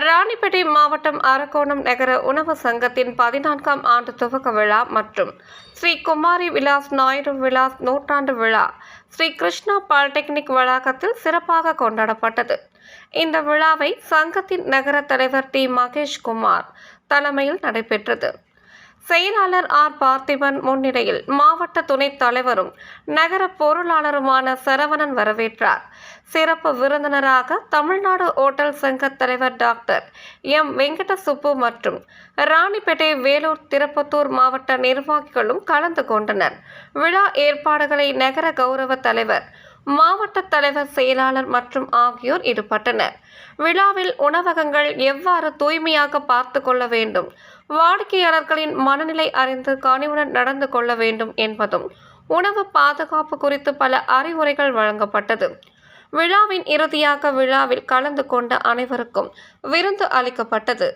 ராணிப்பேட்டை மாவட்டம் அரக்கோணம் நகர உணவு சங்கத்தின் பதினான்காம் ஆண்டு துவக்க விழா மற்றும் ஸ்ரீ குமாரி விலாஸ் நாயுடு விலாஸ் நூற்றாண்டு விழா ஸ்ரீ கிருஷ்ணா பாலிடெக்னிக் வளாகத்தில் சிறப்பாக கொண்டாடப்பட்டது. இந்த விழாவை சங்கத்தின் நகர தலைவர் டி. மகேஷ்குமார் தலைமையில் நடைபெற்றது. செயலாளர் ஆர். பார்த்திபன் முன்னிலையில் மாவட்ட துணைத் தலைவரும் நகர பொருளாளருமான சரவணன் வரவேற்றார். சிறப்பு விருந்தினராக தமிழ்நாடு ஓட்டல் சங்க தலைவர் டாக்டர் எம். வெங்கட சுப்பு மற்றும் ராணிப்பேட்டை வேலூர் திருப்பத்தூர் மாவட்ட நிர்வாகிகளும் கலந்து கொண்டனர். விழா ஏற்பாடுகளை நகர கௌரவ தலைவர் மாவட்ட தலைவர் செயலாளர் மற்றும் ஆகியோர் ஈடுபட்டனர். விழாவில் உணவகங்கள் எவ்வாறு தூய்மையாக பார்த்து கொள்ள வேண்டும்? வாடிக்கையாளர்களின் மனநிலை அறிந்து கனிவுடன் நடந்து கொள்ள வேண்டும் என்பதும் உணவு பாதுகாப்பு குறித்து பல அறிவுரைகள் வழங்கப்பட்டது. விழாவின் இறுதியாக விழாவில் கலந்து கொண்ட அனைவருக்கும் விருந்து அளிக்கப்பட்டது.